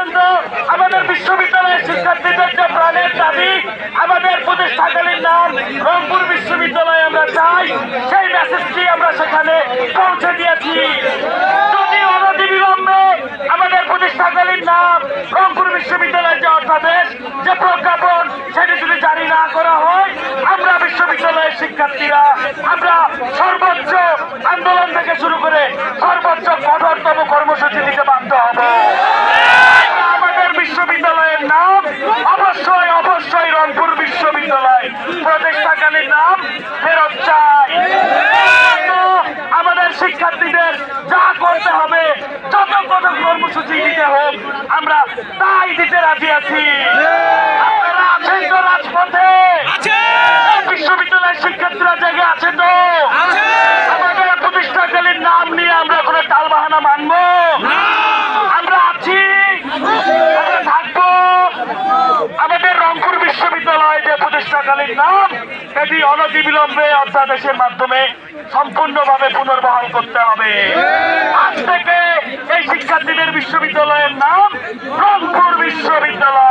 পর্যন্ত আমাদের বিশ্ববিদ্যালয়ের শিক্ষার্থীদের যে প্রাণের দাবি, আমাদের প্রতিষ্ঠাকালীন নাম রংপুর বিশ্ববিদ্যালয়ে আমরা চাই। সেই মেসেজটি আমরা সেখানে পৌঁছে দিয়েছি। আমাদের নাম যে প্রজ্ঞাপন, সেটি যদি না করা হয়, আমরা বিশ্ববিদ্যালয়ের শিক্ষার্থীরা, আমরা সর্বোচ্চ আন্দোলন থেকে শুরু করে সর্বোচ্চ কঠোরতম কর্মসূচি দিতে বাধ্য হব আমাদের বিশ্ববিদ্যালয়ের নাম অবশ্যই অবশ্যই রংপুর বিশ্ববিদ্যালয় প্রতিষ্ঠাকালীন নাম ফেরত চাই। আমাদের শিক্ষার্থীদের যা করতে হবে যত কত কর্মসূচি দিতে হোক আমরা তাই দিতে রাজি আছি। আপনারা আছেন তো রাজপথে? বিশ্ববিদ্যালয়ের শিক্ষার্থীরা জেগে আছে তো? আমাদের প্রতিষ্ঠাকালীন নাম নিয়ে আমরা কোনো টালবাহানা মানবো? আমরা আছি। আমরা থাকব। আমাদের রংপুর বিশ্ববিদ্যালয় যে প্রতিষ্ঠাকালীন নাম এটি অনতিবিলম্বে অধ্যাদেশের মাধ্যমে সম্পূর্ণভাবে পুনর্বহাল করতে হবে। আজ থেকে এই শিক্ষার্থীদের বিশ্ববিদ্যালয়ের নাম রংপুর বিশ্ববিদ্যালয়।